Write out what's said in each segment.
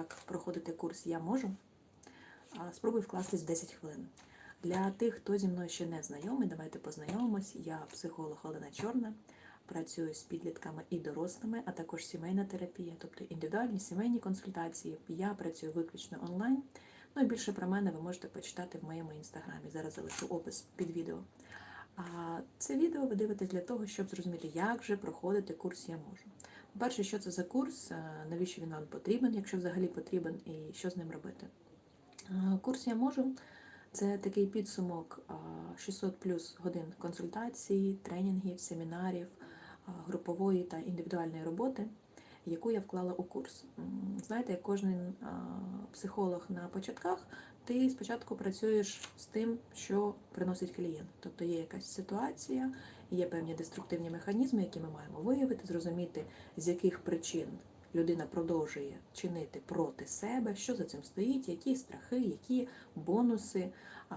як проходити курс Я можу, спробуй вкластись в 10 хвилин. Для тих, хто зі мною ще не знайомий, давайте познайомимось. Я психолог Олена Чорна, працюю з підлітками і дорослими, а також сімейна терапія, тобто індивідуальні сімейні консультації. Я працюю виключно онлайн. Ну і більше про мене ви можете почитати в моєму інстаграмі. Зараз залишу опис під відео. А це відео ви дивитесь для того, щоб зрозуміти, як же проходити курс Я можу. По-перше, що це за курс, е, навіщо він вам потрібен, якщо взагалі потрібен, і що з ним робити. Е, Курс Я можу це такий підсумок 600 плюс годин консультацій, тренінгів, семінарів, групової та індивідуальної роботи, яку я вклала у курс. Знаєте, як кожен психолог на початках, ти спочатку працюєш з тим, що приносить клієнт. Тобто є якась ситуація, є певні деструктивні механізми, які ми маємо виявити, зрозуміти, з яких причин людина продовжує чинити проти себе, що за цим стоїть, які страхи, які бонуси,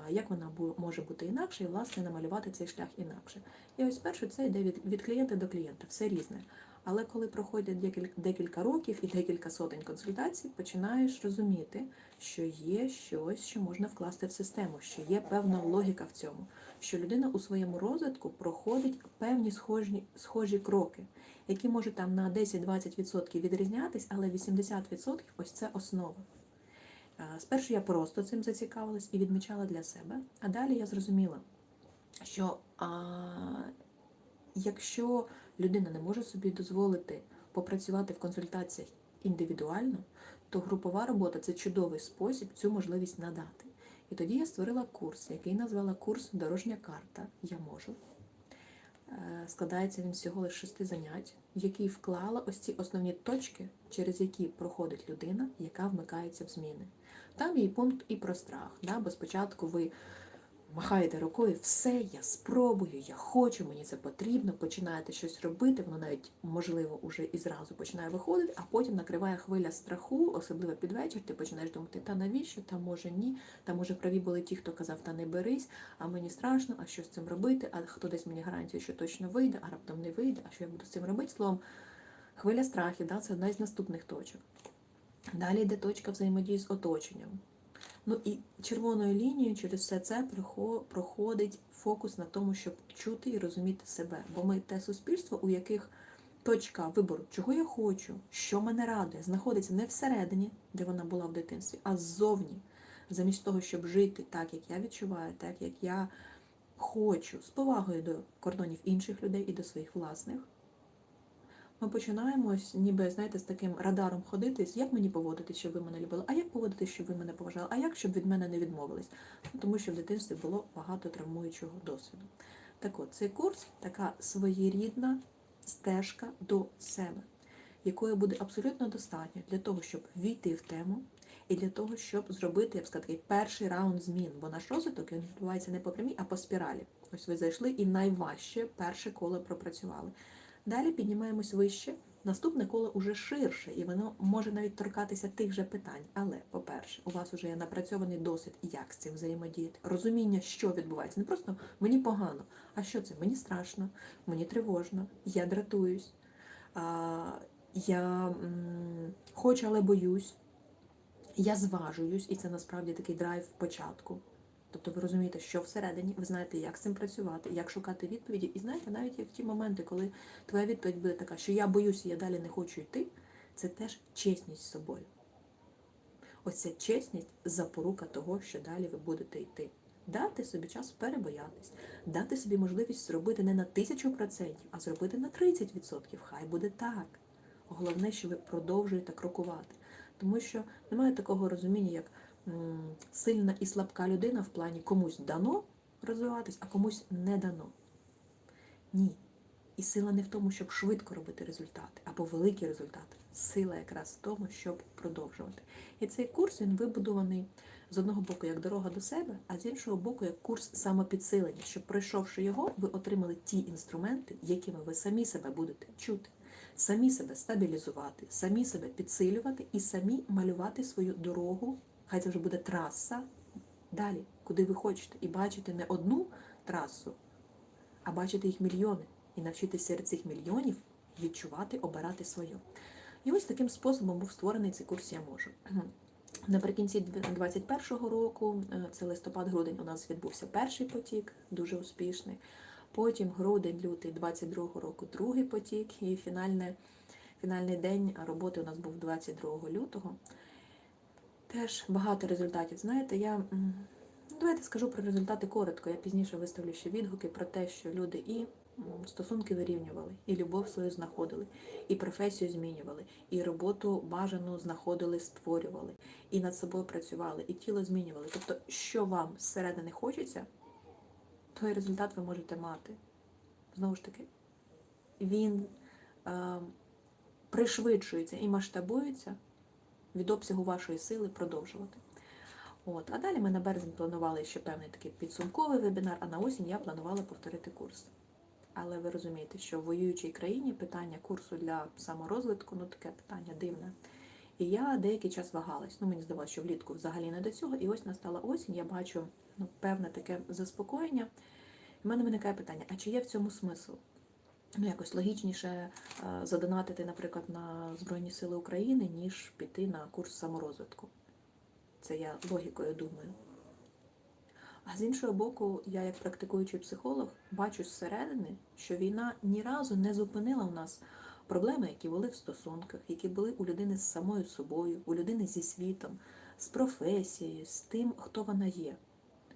як вона може бути інакше, і власне намалювати цей шлях інакше. І ось перше це йде від, від клієнта до клієнта, все різне. Але коли проходять декілька, декілька років і декілька сотень консультацій, починаєш розуміти, що є щось, що можна вкласти в систему, що є певна логіка в цьому, що людина у своєму розвитку проходить певні схожі, схожі кроки, які можуть там на 10-20% відрізнятись, але 80% ось це основа. Е, Спершу я просто цим зацікавилась і відмічала для себе, а далі я зрозуміла, що а, якщо людина не може собі дозволити попрацювати в консультаціях індивідуально, то групова робота це чудовий спосіб цю можливість надати. І тоді я створила курс, який назвала курс Дорожня карта Я можу. Е, Складається він всього лише шести занять, який вклала ось ці основні точки, через які проходить людина, яка вмикається в зміни. Там є пункт і про страх, да? бо спочатку ви махаєте рукою, все, я спробую, я хочу, мені це потрібно, починаєте щось робити, воно навіть, можливо, уже і зразу починає виходити, а потім накриває хвиля страху, особливо під вечір, ти починаєш думати, та навіщо, та може ні, та може праві були ті, хто казав, та не берись, а мені страшно, а що з цим робити, а хто дасть мені гарантію, що точно вийде, а раптом не вийде, а що я буду з цим робити? Словом, хвиля страхів, да, це одна із наступних точок. Далі йде точка взаємодії з оточенням. Ну і червоною лінією через все це проходить фокус на тому, щоб чути і розуміти себе. Бо ми те суспільство, у яких точка вибору, чого я хочу, що мене радує, знаходиться не всередині, де вона була в дитинстві, а ззовні. Замість того, щоб жити так, як я відчуваю, так як я хочу, з повагою до кордонів інших людей і до своїх власних. Ми починаємось, ніби, знаєте, з таким радаром ходити, як мені поводитись, щоб ви мене любили, а як поводитись, щоб ви мене поважали, а як, щоб від мене не відмовились. Ну, Тому що в дитинстві було багато травмуючого досвіду. Так от, цей курс така своєрідна стежка до себе, якої буде абсолютно достатньо для того, щоб війти в тему, і для того, щоб зробити, я б сказала, такий перший раунд змін. Бо наш розвиток він відбувається не по прямій, а по спіралі. Ось ви зайшли і найважче перше коло пропрацювали. Далі піднімаємось вище. Наступне коло уже ширше, і воно може навіть торкатися тих же питань. Але, по-перше, у вас вже є напрацьований досвід, як з цим взаємодіяти, розуміння, що відбувається. Не просто мені погано, а що це? Мені страшно, мені тривожно, я дратуюсь, я м, хочу, але боюсь, я зважуюсь, і це насправді такий драйв початку. Тобто ви розумієте, що всередині, ви знаєте, як з цим працювати, як шукати відповіді. І знаєте, навіть як ті моменти, коли твоя відповідь буде така, що я боюся, я далі не хочу йти, це теж чесність з собою. Ось ця чесність запорука того, що далі ви будете йти. Дати собі час перебоятись, дати собі можливість зробити не на тисячу процентів, а зробити на 30%. Хай буде так. Головне, що ви продовжуєте крокувати. Тому що немає такого розуміння, як сильна і слабка людина в плані комусь дано розвиватись, а комусь не дано. Ні. І сила не в тому, щоб швидко робити результати або великі результати. Сила якраз в тому, щоб продовжувати. І цей курс він вибудований з одного боку як дорога до себе, а з іншого боку як курс самопідсилення, щоб пройшовши його, ви отримали ті інструменти, якими ви самі себе будете чути, самі себе стабілізувати, самі себе підсилювати і самі малювати свою дорогу. Хай це вже буде траса далі, куди ви хочете, і бачити не одну трасу, а бачити їх мільйони і навчитися серед цих мільйонів відчувати, обирати свою. І ось таким способом був створений цей курс Я можу. Наприкінці 2021 року, е, це листопад-грудень, у нас відбувся перший потік, дуже успішний. Потім грудень-лютий 22 року другий потік, і фінальне, фінальний день роботи у нас був 22 лютого. Теж багато результатів. Знаєте, я ну, давайте скажу про результати коротко. Я пізніше виставлю ще відгуки про те, що люди і стосунки вирівнювали, і любов свою знаходили, і професію змінювали, і роботу бажану знаходили, створювали, і над собою працювали, і тіло змінювали. Тобто, що вам зсередини хочеться, той результат ви можете мати. Знову ж таки, він е, пришвидшується і масштабується від обсягу вашої сили продовжувати. От. А далі ми на березень планували ще певний такий підсумковий вебінар, а на осінь я планувала повторити курс. Але ви розумієте, що в воюючій країні питання курсу для саморозвитку ну таке питання дивне. І я деякий час вагалась. Ну, мені здавалося, що влітку взагалі не до цього. І ось настала осінь, я бачу ну, певне таке заспокоєння. І в мене виникає питання: а чи є в цьому смисл? Ну, якось логічніше е, задонатити, наприклад, на Збройні Сили України, ніж піти на курс саморозвитку. Це я логікою думаю. А з іншого боку, я, як практикуючий психолог, бачу зсередини, що війна ні разу не зупинила у нас проблеми, які були в стосунках, які були у людини з самою собою, у людини зі світом, з професією, з тим, хто вона є.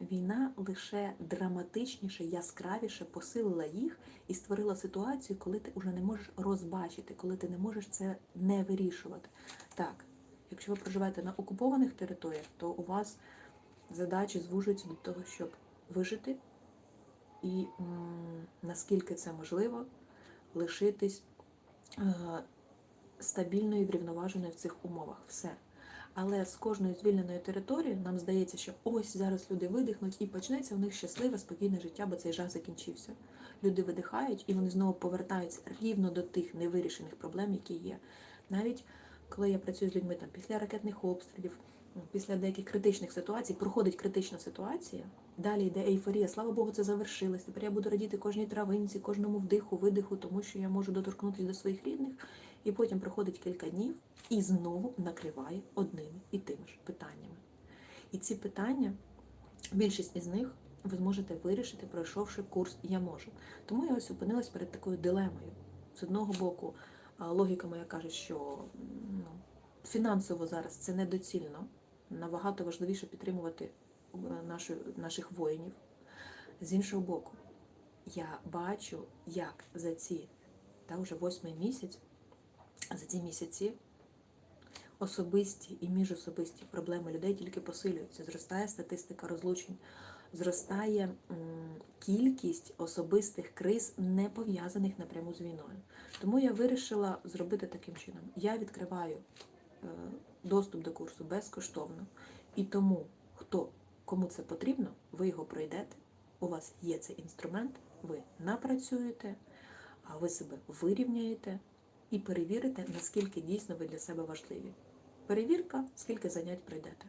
Війна лише драматичніше, яскравіше посилила їх і створила ситуацію, коли ти вже не можеш розбачити, коли ти не можеш це не вирішувати. Так, якщо ви проживаєте на окупованих територіях, то у вас задачі звужуються до того, щоб вижити і наскільки це можливо, лишитись е, стабільною і врівноваженою в цих умовах. Все. Але з кожної звільненої території нам здається, що ось зараз люди видихнуть і почнеться у них щасливе, спокійне життя, бо цей жах закінчився. Люди видихають і вони знову повертаються рівно до тих невирішених проблем, які є. Навіть коли я працюю з людьми там після ракетних обстрілів, після деяких критичних ситуацій, проходить критична ситуація. Далі йде ейфорія. Слава Богу, це завершилось. Тепер я буду радіти кожній травинці, кожному вдиху, видиху, тому що я можу доторкнутися до своїх рідних. І потім проходить кілька днів і знову накриває одними і тими ж питаннями. І ці питання, більшість із них ви зможете вирішити, пройшовши курс Я можу. Тому я ось опинилась перед такою дилемою. З одного боку, логіка моя каже, що ну, фінансово зараз це недоцільно. Набагато важливіше підтримувати е, нашу, наших воїнів. З іншого боку, я бачу, як за ці та вже восьмий місяць, за ці місяці особисті і міжособисті проблеми людей тільки посилюються. Зростає статистика розлучень, зростає кількість особистих криз, не пов'язаних напряму з війною. Тому я вирішила зробити таким чином: я відкриваю е, доступ до курсу безкоштовно, і тому, хто кому це потрібно, ви його пройдете. У вас є цей інструмент, ви напрацюєте, а ви себе вирівняєте і перевірите, наскільки дійсно ви для себе важливі. Перевірка, скільки занять пройдете.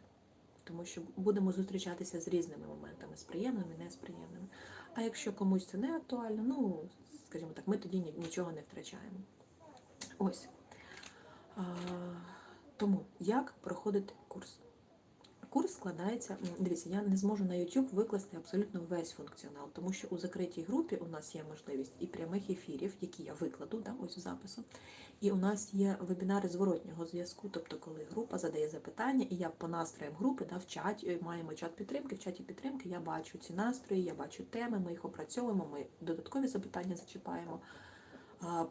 Тому що будемо зустрічатися з різними моментами, з приємними, не з. А якщо комусь це не актуально, ну, скажімо так, ми тоді нічого не втрачаємо. Ось. А, тому як проходити курс? Курс складається, дивіться, я не зможу на YouTube викласти абсолютно весь функціонал, тому що у закритій групі у нас є можливість і прямих ефірів, які я викладу, да, ось в запису. І у нас є вебінари зворотнього зв'язку, тобто коли група задає запитання, і я по настроям групи да, в чаті е, маємо чат підтримки. В чаті підтримки я бачу ці настрої, я бачу теми, ми їх опрацьовуємо, ми додаткові запитання зачіпаємо,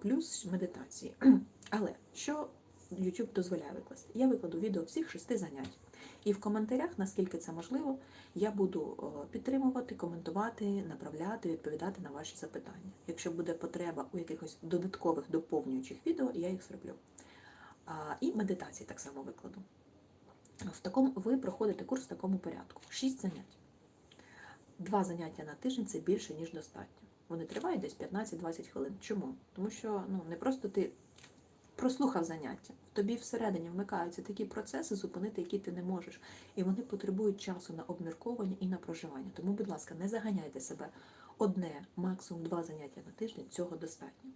плюс медитації. Але що YouTube дозволяє викласти? Я викладу відео всіх шести занять. І в коментарях, наскільки це можливо, я буду підтримувати, коментувати, направляти, відповідати на ваші запитання. Якщо буде потреба у якихось додаткових доповнюючих відео, я їх зроблю. І медитації так само викладу. В такому ви проходите курс в такому порядку: шість занять. Два заняття на тиждень це більше, ніж достатньо. Вони тривають десь 15-20 хвилин. Чому? Тому що ну, не просто ти прослухав заняття, в тобі всередині вмикаються такі процеси, зупинити, які ти не можеш. І вони потребують часу на обмірковання і на проживання. Тому, будь ласка, не заганяйте себе одне, максимум два заняття на тиждень, цього достатньо.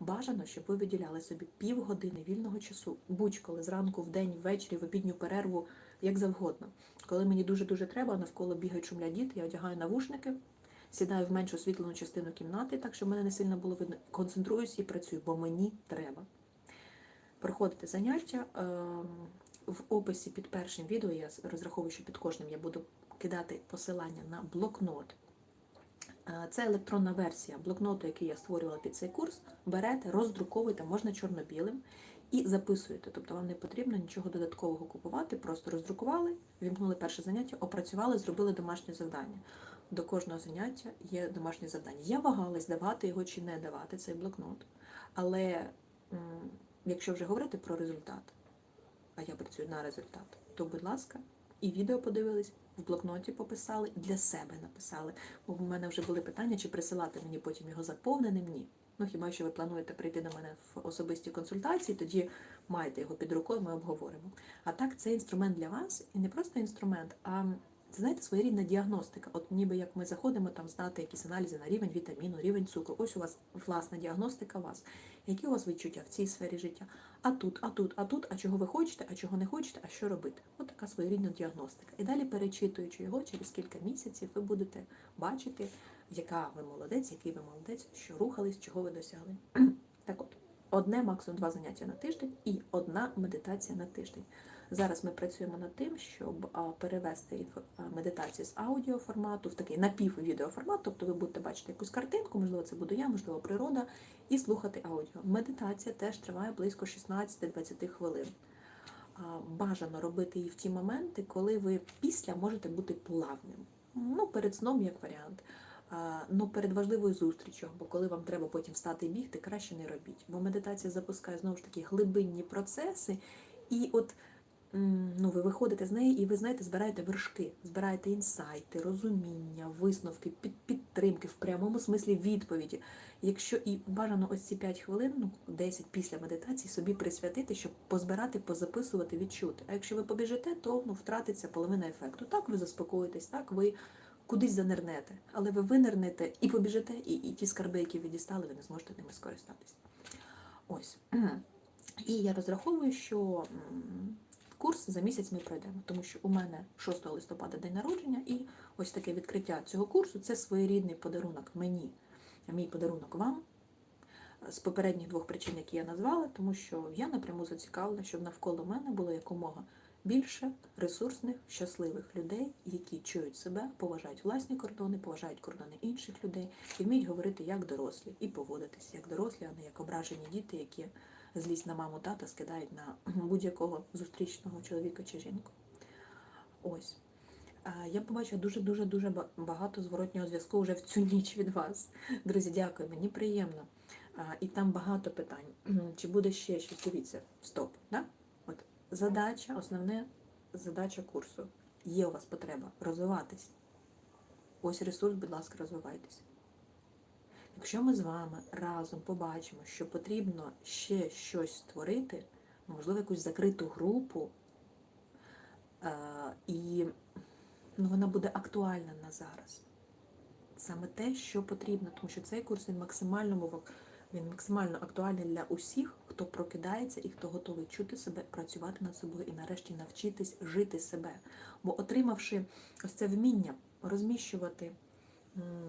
Бажано, щоб ви виділяли собі півгодини вільного часу, будь-коли зранку, в день, ввечері, в обідню перерву, як завгодно. Коли мені дуже-дуже треба, навколо бігають шумлять діти, я одягаю навушники, сідаю в менш освітлену частину кімнати, так щоб мене не сильно було видно. Концентруюсь і працюю, бо мені треба. Проходите заняття. ем, В описі під першим відео я розраховую, що під кожним я буду кидати посилання на блокнот. Е, Це електронна версія блокноту, який я створювала під цей курс. Берете, роздруковуєте, можна чорно-білим, і записуєте. Тобто вам не потрібно нічого додаткового купувати, просто роздрукували, вімкнули перше заняття, опрацювали, зробили домашнє завдання. До кожного заняття є домашнє завдання. Я вагалась, давати його чи не давати цей блокнот. Але якщо вже говорити про результат, а я працюю на результат, то, будь ласка, і відео подивились, в блокноті пописали, для себе написали. Бо в мене вже були питання, чи присилати мені потім його заповненим. Ні. Ну хіба що ви плануєте прийти до мене в особисті консультації, тоді маєте його під рукою, ми обговоримо. А так, це інструмент для вас, і не просто інструмент, а це знаєте, своєрідна діагностика. От ніби як ми заходимо там здати якісь аналізи на рівень вітаміну, рівень цукру. Ось у вас власна діагностика вас. Які у вас відчуття в цій сфері життя? А тут, а тут, а тут, а чого ви хочете, а чого не хочете, а що робити? От така своєрідна діагностика. І далі, перечитуючи його, через кілька місяців ви будете бачити, яка ви молодець, який ви молодець, що рухались, чого ви досягли. Так от, одне, максимум два заняття на тиждень і одна медитація на тиждень. Зараз ми працюємо над тим, щоб перевести медитацію з аудіоформату в такий напіввідеоформат, тобто ви будете бачити якусь картинку, можливо, це буду я, можливо, природа, і слухати аудіо. Медитація теж триває близько 16-20 хвилин. Бажано робити її в ті моменти, коли ви після можете бути плавним. Ну, перед сном як варіант. Ну, перед важливою зустрічю, бо коли вам треба потім встати і бігти, краще не робіть. Бо медитація запускає знову ж таки глибинні процеси, і от ну, ви виходите з неї, і ви знаєте, збираєте вершки, збираєте інсайти, розуміння, висновки, під, підтримки в прямому смислі відповіді. Якщо і бажано ось ці 5 хвилин, ну 10 після медитації собі присвятити, щоб позбирати, позаписувати, відчути. А якщо ви побіжите, то ну, втратиться половина ефекту. Так ви заспокоїтесь, так ви кудись занирнете, але ви винирнете і побіжите, і, і ті скарби, які ви дістали, ви не зможете ними скористатись. Ось. І я розраховую, що курс за місяць ми пройдемо, тому що у мене 6 листопада день народження, і ось таке відкриття цього курсу це своєрідний подарунок мені, мій подарунок вам. З попередніх двох причин, які я назвала, тому що я напряму зацікавлена, щоб навколо мене було якомога більше ресурсних, щасливих людей, які чують себе, поважають власні кордони, поважають кордони інших людей і вміють говорити як дорослі і поводитись як дорослі, а не як ображені діти, які злість на маму тата скидають на будь-якого зустрічного чоловіка чи жінку. Ось. Я побачила дуже-дуже дуже багато зворотнього зв'язку вже в цю ніч від вас. Друзі, дякую, мені приємно. І там багато питань. Чи буде ще щось? Дивіться, стоп. Да? Задача, основне задача курсу. Є у вас потреба розвиватись. Ось ресурс, будь ласка, розвивайтесь. Якщо ми з вами разом побачимо, що потрібно ще щось створити, можливо, якусь закриту групу, е, і ну, вона буде актуальна на зараз. Саме те, що потрібно, тому що цей курс він максимально він максимально актуальний для усіх, хто прокидається і хто готовий чути себе, працювати над собою і нарешті навчитись жити себе. Бо отримавши ось це вміння розміщувати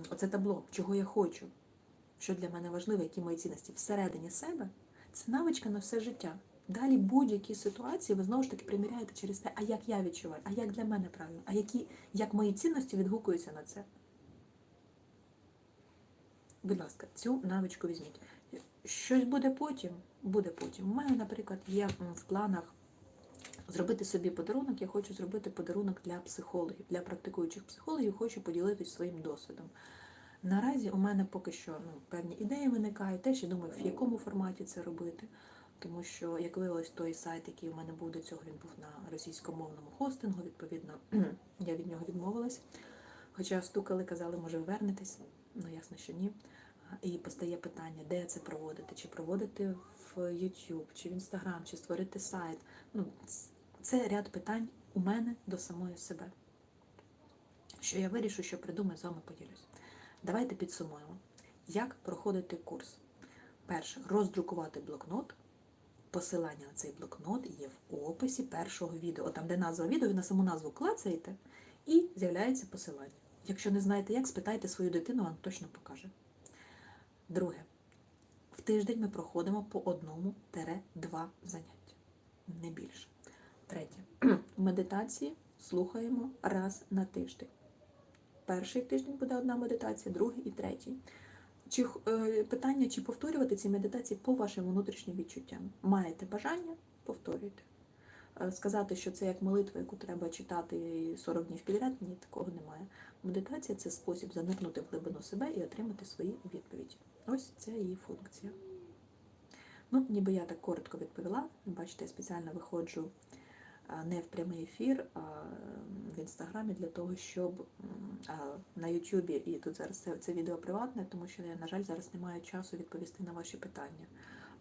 оце табло, чого я хочу, що для мене важливо, які мої цінності всередині себе, це навичка на все життя. Далі будь-які ситуації ви знову ж таки приміряєте через те, а як я відчуваю, а як для мене правильно, а які, як мої цінності відгукуються на це. Будь ласка, цю навичку візьміть. Щось буде потім, буде потім. У мене, наприклад, є в планах зробити собі подарунок. Я хочу зробити подарунок для психологів, для практикуючих психологів, хочу поділитися своїм досвідом. Наразі у мене поки що ну, певні ідеї виникають, теж я думаю, в якому форматі це робити. Тому що, як виявилось, той сайт, який у мене був до цього, він був на російськомовному хостингу, відповідно, я від нього відмовилась. Хоча стукали, казали, може, вернетесь. Ну, ясно, що ні. І постає питання, де це проводити, чи проводити в YouTube, чи в Instagram, чи створити сайт. Ну, це ряд питань у мене до самої себе. Що я вирішу, що придумаю, з вами поділюсь. Давайте підсумуємо, як проходити курс. Перше, роздрукувати блокнот. Посилання на цей блокнот є в описі першого відео. Там, де назва відео, ви на саму назву клацаєте і з'являється посилання. Якщо не знаєте як, спитайте свою дитину, вона точно покаже. Друге. В тиждень ми проходимо по одному-два заняття. Не більше. Третє. Медитації слухаємо раз на тиждень. Перший тиждень буде одна медитація, другий і третій. Чи е, питання, чи повторювати ці медитації по вашим внутрішнім відчуттям? Маєте бажання? Повторюйте. Е, Сказати, що це як молитва, яку треба читати 40 днів підряд, ні, такого немає. Медитація це спосіб заникнути в глибину себе і отримати свої відповіді. Ось це її функція. Ну, ніби я так коротко відповіла. Бачите, я спеціально виходжу не в прямий ефір, а в інстаграмі для того, щоб на Ютубі, і тут зараз це, це відео приватне, тому що я, на жаль, зараз не маю часу відповісти на ваші питання.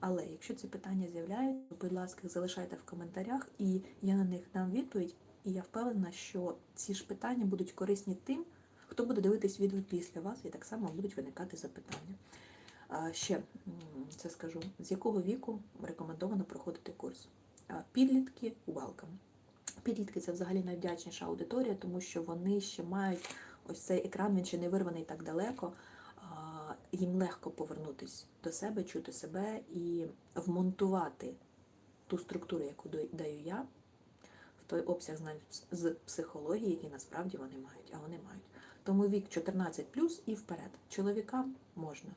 Але якщо ці питання з'являються, будь ласка, залишайте в коментарях, і я на них дам відповідь. І я впевнена, що ці ж питання будуть корисні тим, хто буде дивитись відео після вас, і так само будуть виникати запитання. Ще це скажу, з якого віку рекомендовано проходити курс? Підлітки welcome. Підлітки це взагалі найвдячніша аудиторія, тому що вони ще мають ось цей екран, він ще не вирваний так далеко. Їм легко повернутись до себе, чути себе і вмонтувати ту структуру, яку даю- я, в той обсяг знань з психології, який насправді вони мають, а вони мають. Тому вік 14 і вперед. Чоловікам можна.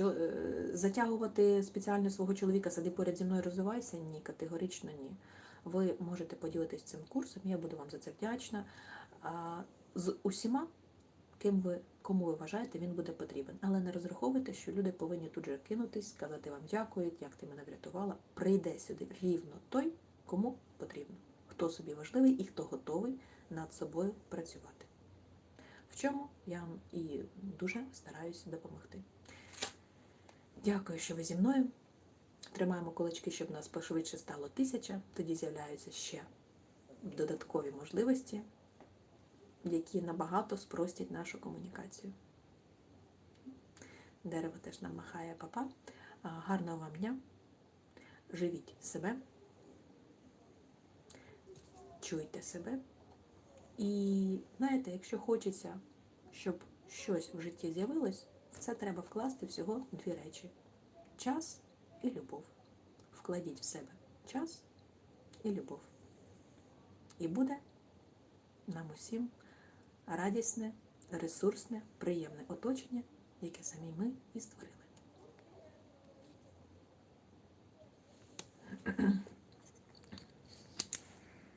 Е, Затягувати спеціально свого чоловіка, сади поряд зі мною розвивайся? Ні, категорично ні. Ви можете поділитись цим курсом, я буду вам за це вдячна. З усіма, ким ви, кому ви вважаєте, він буде потрібен. Але не розраховуйте, що люди повинні тут же кинутись, сказати вам дякую, як ти мене врятувала. Прийде сюди рівно той, кому потрібно, хто собі важливий і хто готовий над собою працювати. В чому я вам і дуже стараюся допомогти. Дякую, що ви зі мною. Тримаємо кулачки, щоб нас пошвидше стало тисяча. Тоді з'являються ще додаткові можливості, які набагато спростять нашу комунікацію. Дерево теж нам махає папа. Гарного вам дня. Живіть себе, чуйте себе. І знаєте, якщо хочеться, щоб щось в житті з'явилось, в це треба вкласти всього дві речі: час і любов. Вкладіть в себе час і любов. І буде нам усім радісне, ресурсне, приємне оточення, яке самі ми і створили.